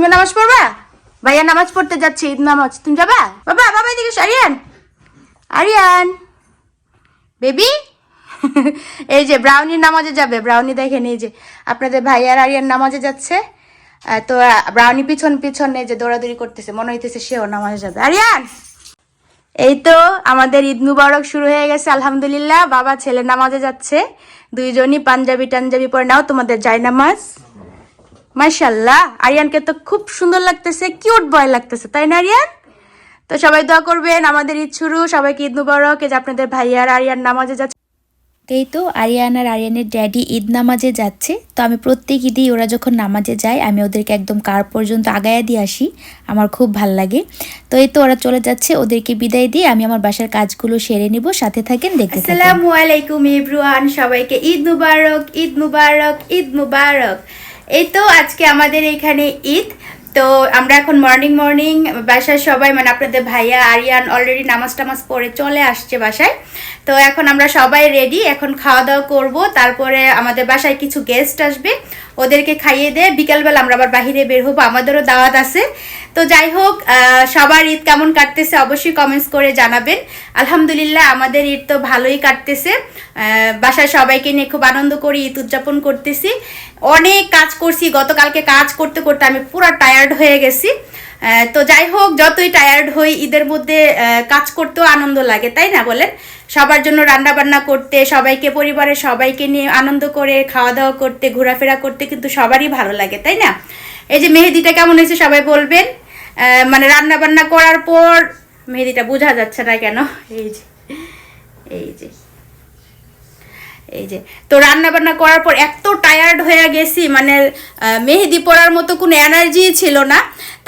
তুমি নামাজ পড়বা? ভাইয়া, নামাজ পড়তে যাচ্ছে, ঈদ নামাজ। তুমি যাবা? বাবা বাবা, এদিকে আরিয়ান। আরিয়ান। বেবি? এই যে, ব্রাউনি নামাজে যাবে। ব্রাউনি দেখেন, এই যে, আপনাদের ভাই আর আরিয়ান নামাজে যাচ্ছে। তো ব্রাউনি পিছন পিছন যে, দৌড়াদৌড়ি করতেছে। মনে হইতেছে সেও নামাজে যাবে। আরিয়ান! এই তো, আমাদের ঈদ মুবারক শুরু হয়ে গেছে, আলহামদুলিল্লাহ। বাবা, ছেলে নামাজে যাচ্ছে। দুইজনই পাঞ্জাবি টাঞ্জাবি পরে নাও, তোমাদের যায় নামাজ মাশাল্লাহ আরিয়ানকে তো খুব সুন্দর লাগতেছে কিউট বয় লাগতেছে তাই না আরিয়ান? তো সবাই দোয়া করবেন আমাদের ঈদ শুরু সবাইকে ঈদ মুবারক এই যে আপনাদের ভাইয়ার আরিয়ান নামাজে যাচ্ছে। এই তো আরিয়ান আর আরিয়ানের ড্যাডি ঈদ নামাজে যাচ্ছে তো আমি প্রত্যেক ঈদেই ওরা যখন নামাজে যায় আমি ওদেরকে একদম কার পর্যন্ত আগায়া দিয়ে আসি আমার খুব ভালো লাগে। তো এই তো ওরা চলে যাচ্ছে ওদেরকে বিদায় দিয়ে আমি আমার বাসার কাজগুলো সেরে নিব সাথে থাকেন দেখতে আসসালামু আলাইকুম এভরিওয়ান সবাইকে ঈদ মুবারক ঈদ মুবারক ঈদ মুবারক। এই তো আজকে আমাদের এখানে ঈদ। তো আমরা এখন মর্নিং মর্নিং বাসায় সবাই মানে আপনাদের ভাইয়া আরিয়ান অলরেডি নামাজ টামাজ পড়ে চলে আসছে বাসায়। তো এখন আমরা সবাই রেডি এখন খাওয়া দাওয়া করব, তারপরে আমাদের বাসায় কিছু গেস্ট আসবে। ওদেরকে খাইয়ে দিয়ে বিকালবেলা আমরা আবার বাহিরে বের হব, আমাদেরও দাওয়াত আছে। তো যাই হোক সবার ঈদ কেমন কাটতেছে অবশ্যই কমেন্টস করে জানাবেন। আলহামদুলিল্লাহ আমাদের ঈদ তো ভালোই কাটতেছে। বাসায় সবাইকে নিয়ে খুব আনন্দ করে ঈদ উদযাপন করতেছি। অনেক কাজ করছি, গতকালকে কাজ করতে করতে আমি পুরো টায়ার্ড হয়ে গেছি। তো যাই হোক, যতই টায়ার্ড হই, ঈদের মধ্যে কাজ করতেও আনন্দ লাগে, তাই না বলেন? সবার জন্য রান্না বান্না করতে, সবাইকে, পরিবারের সবাইকে নিয়ে আনন্দ করে খাওয়া দাওয়া করতে, ঘোরাফেরা করতে কিন্তু সবারই ভালো লাগে, তাই না? এই যে মেহেদিটা কেমন হয়েছে সবাই বলবেন? মানে রান্না বান্না করার পর, মেহেদিটা বোঝা যাচ্ছে না কেন? এই যে এই যে। এই যে, তো রান্না বান্না করার পর এত টায়ার্ড হয়ে গেছি মানে মেহেদি পড়ার মতো কোনো এনার্জি ছিল না।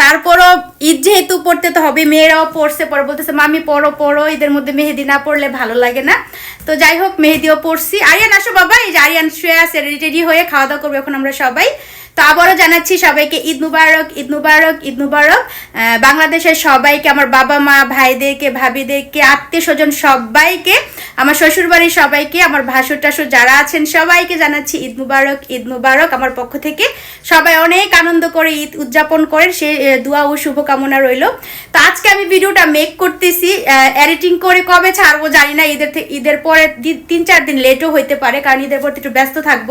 তারপরও ঈদ যেহেতু পড়তে তো হবে, মেয়েরাও পড়ছে, পরে বলতেছে, মামি, পড়ো পড়ো ঈদের মধ্যে মেহেদি না পড়লে ভালো লাগে না। তো যাই হোক, মেহেদিও পড়ছি। আরিয়ান, আসো বাবা, এই যে আরিয়ান শুয়ে আছে রেডি হয়ে খাওয়া দাওয়া করব এখন আমরা সবাই। তো আবারও জানাচ্ছি সবাইকে ঈদ মুবারক ঈদ মুবারক ঈদ মুবারক। বাংলাদেশের সবাইকে, আমার বাবা মা, ভাইদেরকে, ভাবিদেরকে, আত্মীয় স্বজন সবাইকে, আমার শ্বশুরবাড়ির সবাইকে, আমার ভাসুর টাসুর যারা আছেন, সবাইকে জানাচ্ছি ঈদ মুবারক ঈদ মুবারক। আমার পক্ষ থেকে সবাই অনেক আনন্দ করে ঈদ উদযাপন করেন। সে দোয়া ও শুভকামনা রইল। তো আজকে আমি ভিডিওটা মেক করতেছি। এডিটিং করে কবে ছাড়বো জানি না। ঈদের ঈদের পরে তিন চার দিন লেটও হইতে পারে, কারণ ঈদের পর একটু ব্যস্ত থাকব।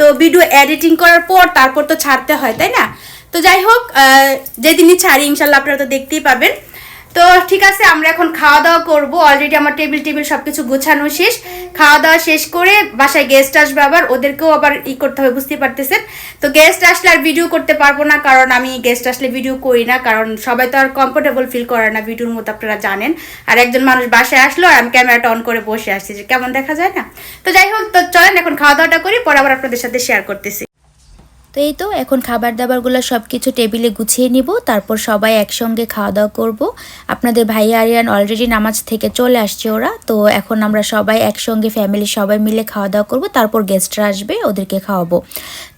তো ভিডিও এডিটিং করার পর তারপর তো ছাড়তে হয়, তাই না? তো যাই হোক যেদিনই ছাড়ি, ইনশাল্লাহ আপনারা তো দেখতেই পাবেন। তো ঠিক আছে, আমরা এখন খাওয়া দাওয়া করব। অলরেডি আমার টেবিল টেবিল সব কিছু গোছানো শেষ। খাওয়া দাওয়া শেষ করে বাসায় গেস্ট আসবে আবার, ওদেরকেও আবার ই করতে হবে বুঝতে পারতেছেন? তো গেস্ট আসলে আর ভিডিও করতে পারব না, কারণ আমি গেস্ট আসলে ভিডিও করি না, কারণ সবাই তো আর কমফোর্টেবল ফিল করে না ভিডিওর মতো আপনারা জানেন। আর একজন মানুষ বাসায় আসলো, আর আমি ক্যামেরাটা অন করে বসে আসছি, যে কেমন দেখা যায় না? তো যাই হোক, তো চলেন, এখন খাওয়া দাওয়াটা করি, পরে আবার আপনাদের সাথে শেয়ার করতেছি। তো এই তো, এখন খাবার দাবারগুলো সব কিছু টেবিলে গুছিয়ে নিব, তারপর সবাই একসঙ্গে খাওয়া দাওয়া করব। আপনাদের ভাই আরিয়ান অলরেডি নামাজ থেকে চলে আসছে ওরা, তো এখন আমরা সবাই একসঙ্গে ফ্যামিলি সবাই মিলে খাওয়া দাওয়া করব, তারপর গেস্টরা আসবে, ওদেরকে খাওয়াবো।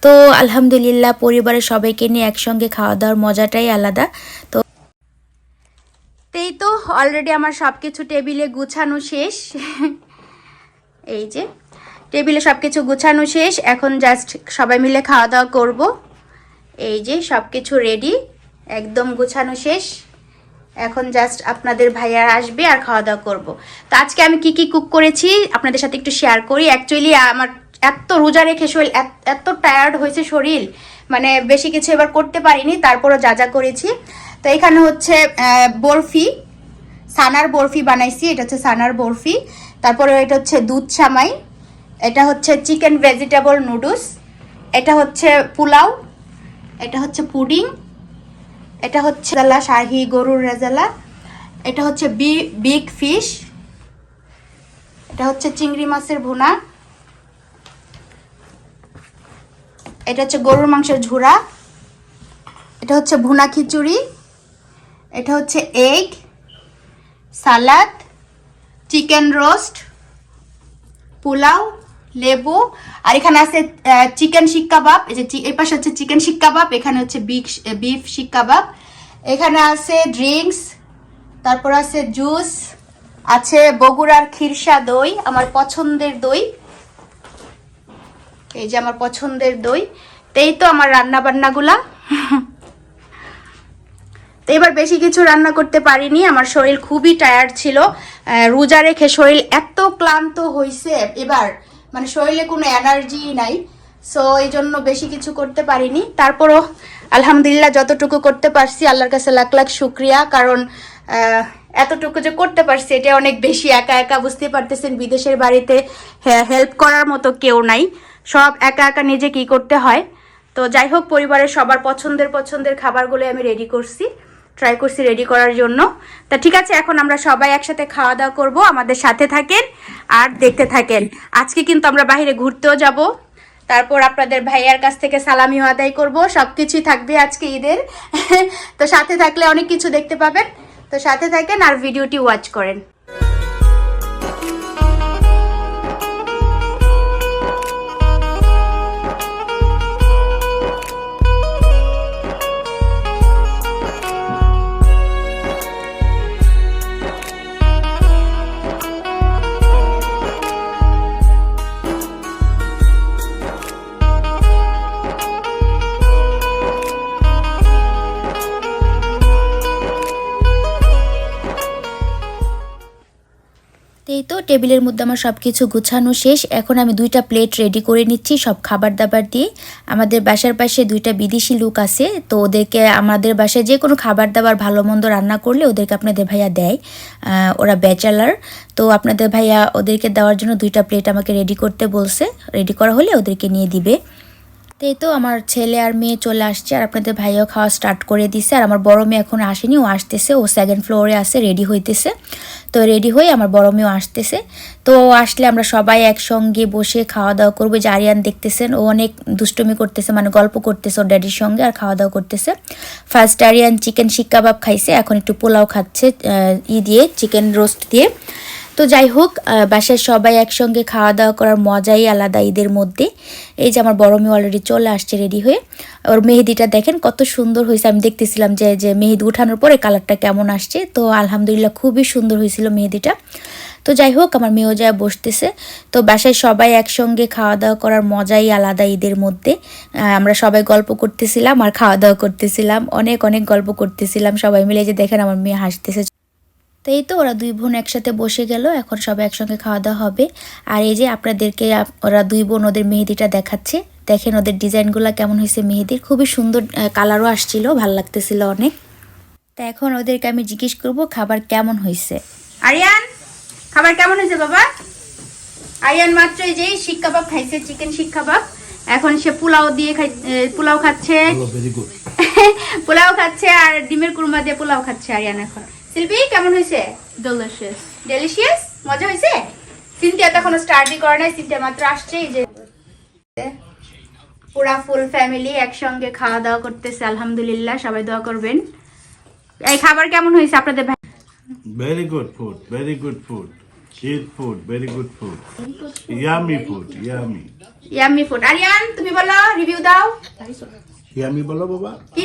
তো আলহামদুলিল্লাহ পরিবারের সবাইকে নিয়ে একসঙ্গে খাওয়া দাওয়ার মজাটাই আলাদা। তো এই তো অলরেডি আমার সব কিছু টেবিলে গুছানো শেষ। এই যে টেবিলে সব কিছু গুছানো শেষ। এখন জাস্ট সবাই মিলে খাওয়া দাওয়া করব। এই যে সব কিছু রেডি একদম গুছানো শেষ। এখন জাস্ট আপনাদের ভাইয়ারা আসবে আর খাওয়া দাওয়া করব। তো আজকে আমি কি কি কুক করেছি আপনাদের সাথে একটু শেয়ার করি। অ্যাকচুয়ালি আমার এত রোজা রেখে শরীর এত- টায়ার্ড হয়েছে শরীর। মানে বেশি কিছু এবার করতে পারিনি, তারপরও যা যা করেছি। তো এখানে হচ্ছে বরফি। সানার বরফি বানাইছি, এটা হচ্ছে সানার বরফি। তারপরে এটা হচ্ছে দুধ সামাই। এটা হচ্ছে চিকেন ভেজিটেবল নুডলস, এটা হচ্ছে পোলাও, এটা হচ্ছে পুডিং, এটা হচ্ছে রেজালা, শাহি গরুর রেজালা, এটা হচ্ছে বি, বিগ ফিশ, এটা হচ্ছে চিংড়ি মাছের ভুনা, এটা হচ্ছে গরুর মাংসের ঝুরা এটা হচ্ছে ভুনা খিচুড়ি, এটা হচ্ছে egg, salad, chicken roast, pulao লেবু, আর এখানে আছে চিকেন শিক কাবাব। এই যে এই পাশে হচ্ছে চিকেন শিক কাবাব, এখানে হচ্ছে বিফ বিফ শিক কাবাব। এখানে আছে ড্রিঙ্কস, তারপর আছে জুস, আছে বগুড়ার খিরসা দই, আমার পছন্দের দই। এই যে আমার পছন্দের দই। এই তো আমার রান্না বান্নাগুলা তো এবার বেশি কিছু রান্না করতে পারিনি, আমার শরীর খুবই টায়ার্ড ছিল। রোজা রেখে শরীর এত ক্লান্ত হয়েছে এবার মানে শরীরে কোনো এনার্জি নাই। সো এই জন্য বেশি কিছু করতে পারিনি। তারপরও, আলহামদুলিল্লাহ, যতটুকু করতে পারছি, আল্লাহর কাছে লাখ লাখ শুক্রিয়া। কারণ এতটুকু যে করতে পারছি, এটা অনেক বেশি। একা একা বুঝতে পারতেছেন, বিদেশের বাড়িতে হেল্প করার মতো কেউ নাই। সব একা একা নিজে কি করতে হয়? তো যাই হোক, পরিবারের সবার পছন্দের পছন্দের খাবারগুলো আমি রেডি করছি। ট্রাই করছি রেডি করার জন্য। তা ঠিক আছে, এখন আমরা সবাই একসাথে খাওয়া দাওয়া করব, আমাদের সাথে থাকেন আর দেখতে থাকেন। আজকে কিন্তু আমরা বাইরে ঘুরতেও যাব। তারপর আপনাদের ভাইয়ার কাছ থেকে সালামিও আদায় করব সব কিছুই থাকবে আজকে ঈদের। তো সাথে থাকলে অনেক কিছু দেখতে পাবেন। তো সাথে থাকেন আর ভিডিওটি ওয়াচ করেন। টেবিলের মধ্যে আমার সব কিছু গুছানো শেষ। এখন আমি দুইটা প্লেট রেডি করে নিচ্ছি, সব খাবার দাবার দিয়ে। আমাদের বাসার পাশে দুইটা বিদেশি লোক আছে, তো ওদেরকে, আমাদের বাসায় যে কোনো খাবার দাবার ভালো মন্দ রান্না করলে ওদেরকে আপনাদের ভাইয়া দেয় ওরা ব্যাচেলার তো আপনাদের ভাইয়া ওদেরকে দেওয়ার জন্য দুইটা প্লেট আমাকে রেডি করতে বলছে। রেডি করা হলে ওদেরকে নিয়ে দিবে। এই তো আমার ছেলে আর মেয়ে চলে আসছে আর আপনাদের ভাইও খাওয়া স্টার্ট করে দিছে। আর আমার বড় মেয়ে এখন আসেনি, ও আসতেছে, ও সেকেন্ড ফ্লোরে আছে রেডি হইতেছে। তো রেডি হয়ে আমার বড় মেয়েও আসতেছে। তো আসলে আমরা সবাই একসঙ্গে বসে খাওয়া দাওয়া করব। যে আরিয়ান দেখতেছেন, ও অনেক দুষ্টুমি করতেছে মানে গল্প করতেছে ওর ড্যাডির সঙ্গে আর খাওয়া দাওয়া করতেছে। ফার্স্ট আরিয়ান চিকেন শিক খাইছে, এখন একটু পোলাও খাচ্ছে ই দিয়ে চিকেন রোস্ট দিয়ে। তো যাই হোক বাসায় সবাই একসঙ্গে খাওয়া দাওয়া করার মজাই আলাদা ঈদের মধ্যে। এই যে আমার বড় মেয়ে অলরেডি চলে আসছে রেডি হয়ে। ওর মেহেদিটা দেখেন কত সুন্দর হয়েছে। আমি দেখতেছিলাম যে যে মেহেদি উঠানোর পরে কালারটা কেমন আসছে। তো আলহামদুলিল্লাহ খুবই সুন্দর হয়েছিল মেহেদিটা। তো যাই হোক, আমার মেয়েও যায় বসতেছে। তো বাসায় সবাই একসঙ্গে খাওয়া দাওয়া করার মজাই আলাদা ঈদের মধ্যে। আমরা সবাই গল্প করতেছিলাম আর খাওয়া দাওয়া করতেছিলাম। অনেক অনেক গল্প করতেছিলাম। সবাই মিলে যে দেখেন আমার মেয়ে হাসতেছে। তো এই তো ওরা দুই বোন একসাথে বসে গেল এখন সবাই একসঙ্গে খাওয়া দাওয়া হবে। আর এই যে আপনাদেরকে ওরা দুই বোন ওদের মেহেদিটা দেখাচ্ছে। দেখেন ওদের ডিজাইনগুলো কেমন হয়েছে মেহেদির। খুবই সুন্দর কালারও আসছিল ভালো লাগতেছিল অনেক। তা এখন ওদেরকে আমি জিজ্ঞেস করব খাবার কেমন হয়েছে? আরিয়ান খাবার কেমন হয়েছে বাবা? আরিয়ান মাত্র এই যে শিক কাবাব খাইছে চিকেন শিক কাবাব। এখন সে পোলাও দিয়ে খাই পোলাও খাচ্ছে। পোলাও খাচ্ছে আর ডিমের কুরমা দিয়ে পোলাও খাচ্ছে আরিয়ান এখন। শিল্পী কেমন হয়েছে delicious. ডেলিশিয়াস মজা হয়েছে সিনথিয়া তো এখনও স্টার্টই করে নাই সিনথিয়া মাত্র আসছে এই যে পুরা ফুল ফ্যামিলি একসঙ্গে খাওয়া দাওয়া করতেছে আলহামদুলিল্লাহ সবাই দোয়া করবেন এই খাবার কেমন হয়েছে আপনাদের ভাই Very good food. Very good food. Eat food. Very good food. Yummy food. Yummy. Yummy food Aryan তুমি বলো রিভিউ দাও Yummy বলো বাবা কি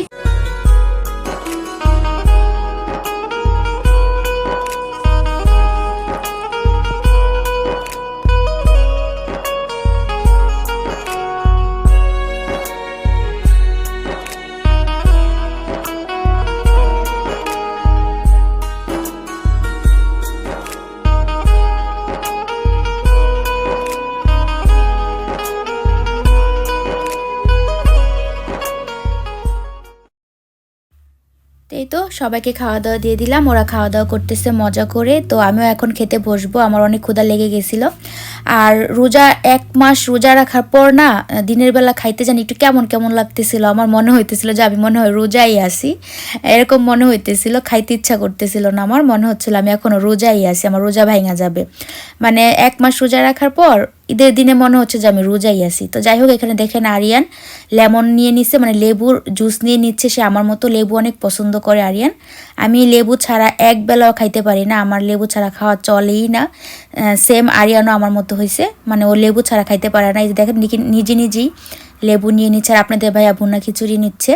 এই তো সবাইকে খাওয়া দাওয়া দিয়ে দিলাম। ওরা খাওয়া দাওয়া করতেছে, মজা করে। তো আমিও এখন খেতে বসবো। আমার অনেক ক্ষুধা লেগে গেছিল। আর রোজা, এক মাস রোজা রাখার পর না, দিনের বেলা খাইতে জানি একটু কেমন কেমন লাগতেছিল। আমার মনে হইতেছিল যে আমি মনে হয় রোজাই আছি। এরকম মনে হইতেছিল, খাইতে ইচ্ছা করতেছিল না। আমার মনে হচ্ছিল আমি এখনও রোজাই আছি, আমার রোজা ভাঙা যাবে। মানে এক মাস রোজা রাখার পর ঈদের দিনে মনে হচ্ছে যে আমি রোজাই আসি তো যাই হোক এখানে দেখেন আরিয়ান লেমন নিয়ে নিচ্ছে মানে লেবুর জুস নিয়ে নিচ্ছে। সে আমার মতো লেবু অনেক পছন্দ করে আরিয়ান। আমি লেবু ছাড়া এক বেলাও খাইতে পারি না। আমার লেবু ছাড়া খাওয়া চলেই না। সেম আরিয়ানও আমার মতো হয়েছে মানে ও লেবু ছাড়া খাইতে পারে না। এই যে দেখেন নিজে নিজেই লেবু নিয়ে নিচ্ছে আর আপনাদের ভাইয়া ভুনা খিচুড়ি নিচ্ছে।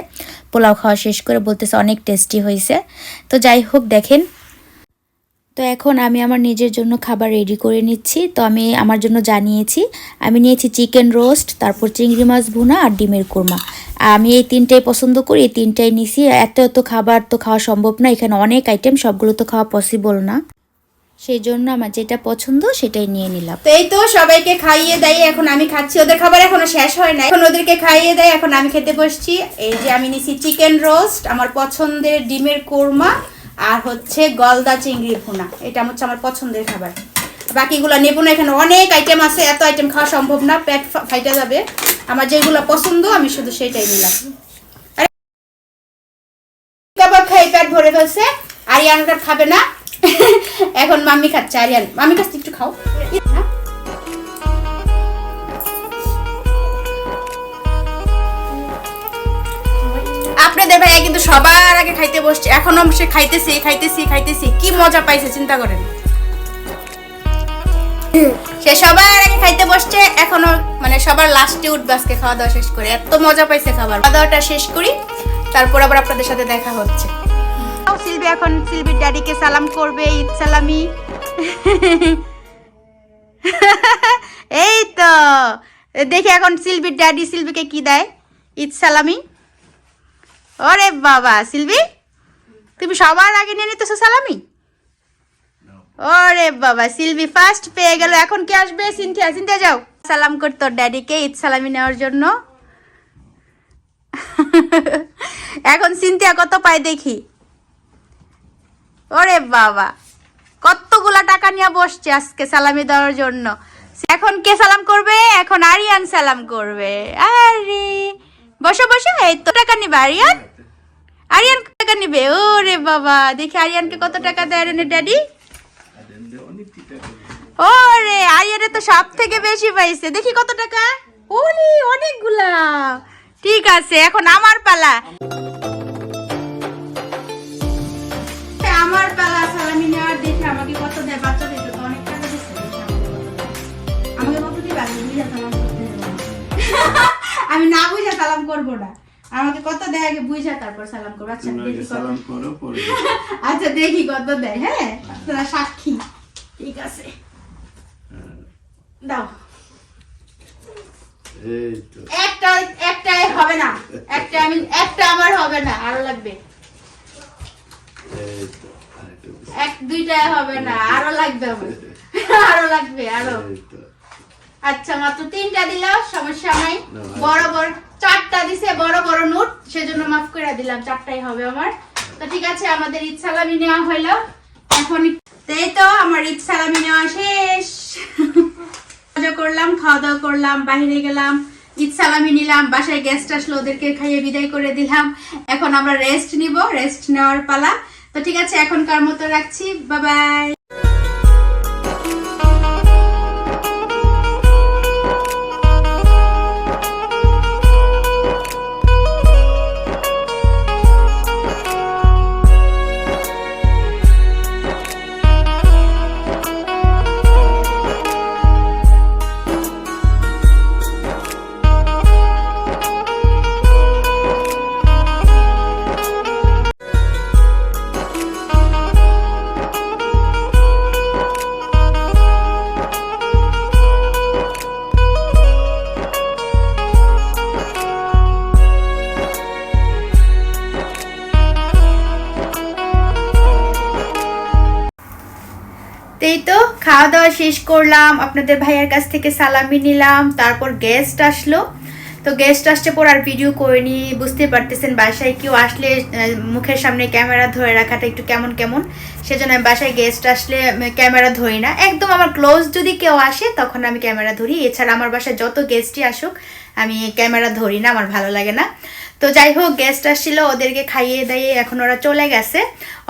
পোলাও খাওয়া শেষ করে বলতেছে অনেক টেস্টি হয়েছে তো যাই হোক দেখেন তো এখন আমি আমার নিজের জন্য খাবার রেডি করে নিচ্ছি। তো আমি আমার জন্য জানিয়েছি, আমি নিয়েছি চিকেন রোস্ট তারপর চিংড়ি মাছ ভুনা আর ডিমের কোরমা। আমি এই তিনটাই পছন্দ করি, এই তিনটাই নিছি। এত এত খাবার তো খাওয়া সম্ভব না, এখানে অনেক আইটেম সবগুলো তো খাওয়া পসিবল না। সেই জন্য আমার যেটা পছন্দ সেটাই নিয়ে নিলাম। তো এই তো সবাইকে খাইয়ে দেয়, এখন আমি খাচ্ছি। ওদের খাবার এখনও শেষ হয় না এখন ওদেরকে খাইয়ে দেয়, এখন আমি খেতে বসছি। এই যে আমি নিছি চিকেন রোস্ট আমার পছন্দের ডিমের কোরমা। আর হচ্ছে গলদা চিংড়ি ভুনা। এটা হচ্ছে আমার পছন্দের খাবার। বাকিগুলো নেব না, এখানে অনেক আইটেম আছে, এত আইটেম খাওয়া সম্ভব না ফা- ফাইটা যাবে। আমার যেগুলো পছন্দ, আমি শুধু সেটাই নিলাম। কাবাব খাবে না। এখন মাম্মি খাচ্ছে, আরিয়ান। মাম্মি কাছ একটু খাও। আপনাদের ভাইয়া কিন্তু সবার আগে খাইতে বসছে। এখনও সে খাইতেছি খাইতেছি খাইতেছি। কি মজা পাইছে, চিন্তা করেন। সে সবার আগে খাইতে বসছে, এখনও মানে সবার লাস্টে উঠবে আজকে, খাওয়া দাওয়া শেষ করে। এত মজা পাইছে খাবার। খাওয়া দাওয়াটা শেষ করি, তারপর আবার আপনাদের সাথে দেখা হচ্ছে। সিলভি এখন সিলভির ড্যাডিকে সালাম করবে, ঈদ সালামি। এই তো, দেখি এখন সিলভির ড্যাডি সিলভিকে কি দেয়, ঈদ সালামি। ওরে বাবা সিলভি তুমি সবার আগে নিয়ে নিতেছো সালামি? ওরে বাবা সিলভি ফার্স্ট পেয়ে গেল এখন কে আসবে? সিনথিয়া সিনথিয়া যাও। সালাম কর তোর ড্যাডিকে ঈদ সালামি নেওয়ার জন্য। এখন সিনথিয়া কত পায় দেখি? ওরে বাবা কতগুলা টাকা নিয়ে বসছে আজকে সালামি দেওয়ার জন্য। এখন কে সালাম করবে? এখন আরিয়ান সালাম করবে। আরে বসো বসো এই তো টাকা নিবে আরিয়ান। আরিয়ান কত টাকা নিবে? রে বাবা, দেখি আরিয়ানকে কত টাকা দেয় আরিয়ানের ড্যাডি? ও রে আরিয়ানে তো সব থেকে বেশি পাইছে। দেখি কত টাকা? ওলি অনেকগুলা। ঠিক আছে, এখন আমার পালা। আমাকে কত দেয় আগে বুঝা তারপর সালাম করব আচ্ছা দেখি সালাম করো পরে আচ্ছা দেখি কত দেয় হ্যাঁ? আপনারা সাক্ষী। ঠিক আছে। দাও। একটা একটা হবে না। একটা আমি একটা আমার হবে না আরও লাগবে। এক দুইটা হবে না আরও লাগবে আমার। আরও লাগবে আরও। আচ্ছা মাত্র তিনটা দিলাম সমস্যা নাই। বড় বড় চারটা দিছে, বড় বড় নোট, সেজন্য মাফ করে দিলাম, চারটাই হবে আমার। তো ঠিক আছে, আমাদের ঈদ সালামি নেওয়া হইল। এখন এই তো, আমার ঈদ সালামি নেওয়া শেষ। মজা করলাম, খাওয়া দাওয়া করলাম, বাইরে গেলাম, ঈদ নিলাম, বাসায় গেস্ট আসলো, ওদেরকে খাইয়ে বিদায় করে দিলাম। এখন আমরা রেস্ট নিব রেস্ট নেওয়ার পালা। তো ঠিক আছে, এখনকার মতো রাখছি বাই খাওয়া দাওয়া শেষ করলাম, আপনাদের ভাইয়ার কাছ থেকে সালামি নিলাম, তারপর গেস্ট আসলো। তো গেস্ট আসছে পর আর ভিডিও করে করিনি বুঝতে পারতেছেন বাসায় কেউ আসলে মুখের সামনে ক্যামেরা ধরে রাখাটা একটু কেমন কেমন, সেজন্য আমি বাসায় গেস্ট আসলে ক্যামেরা ধরি না। একদম আমার ক্লোজ যদি কেউ আসে, তখন আমি ক্যামেরা ধরি। এছাড়া আমার বাসায় যত গেস্টই আসুক, আমি ক্যামেরা ধরি না, আমার ভালো লাগে না। তো যাই হোক গেস্ট আসছিল, ওদেরকে খাইয়ে দাইয়ে এখন ওরা চলে গেছে।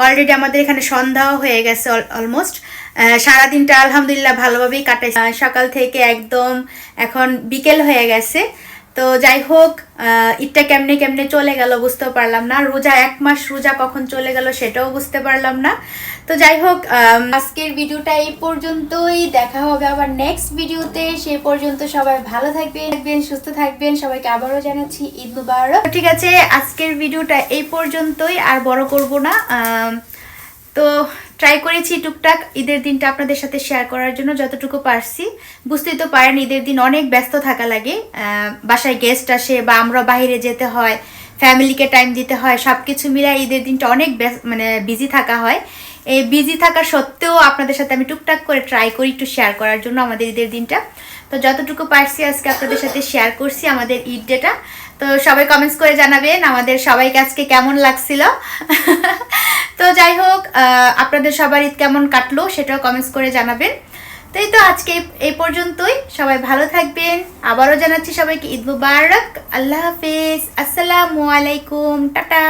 অলরেডি আমাদের এখানে সন্ধ্যাও হয়ে গেছে অলমোস্ট সারাদিনটা আলহামদুলিল্লাহ ভালোভাবেই কাটাই সকাল থেকে একদম এখন বিকেল হয়ে গেছে। তো যাই হোক ঈদটা কেমনে কেমনে চলে গেল বুঝতেও পারলাম না। রোজা এক মাস রোজা কখন চলে গেল সেটাও বুঝতে পারলাম না। তো যাই হোক আজকের ভিডিওটা এই পর্যন্তই। দেখা হবে আবার নেক্সট ভিডিওতে। সে পর্যন্ত সবাই ভালো থাকবেন থাকবেন, সুস্থ থাকবেন। সবাইকে আবারও জানাচ্ছি ঈদ মুবারক। ঠিক আছে, আজকের ভিডিওটা এই পর্যন্তই। আর বড় করব না। তো ট্রাই করেছি টুকটাক ঈদের দিনটা আপনাদের সাথে শেয়ার করার জন্য যতটুকু পারছি। বুঝতেই তো পারেন, ঈদের দিন অনেক ব্যস্ত থাকা লাগে। বাসায় গেস্ট আসে বা আমরা বাইরে যেতে হয় ফ্যামিলিকে টাইম দিতে হয় সব কিছু মিলাই ঈদের দিনটা অনেক মানে বিজি থাকা হয়। এই বিজি থাকা সত্ত্বেও আপনাদের সাথে আমি টুকটাক করে ট্রাই করি একটু শেয়ার করার জন্য আমাদের ঈদের দিনটা। তো যতটুকু পারছি আজকে আপনাদের সাথে শেয়ার করছি আমাদের ঈদ ডেটা। তো সবাই কমেন্টস করে জানাবেন আমাদের সবাইকে আজকে কেমন লাগছিল। তো যাই হোক আপনাদের সবার ঈদ কেমন কাটলো সেটাও কমেন্টস করে জানাবেন। তো এই তো আজকে এই- পর্যন্তই, সবাই ভালো থাকবেন। আবারও জানাচ্ছি সবাইকে ঈদ মুবারক। আল্লাহ হাফিজ। আসসালামু আলাইকুম। টাটা।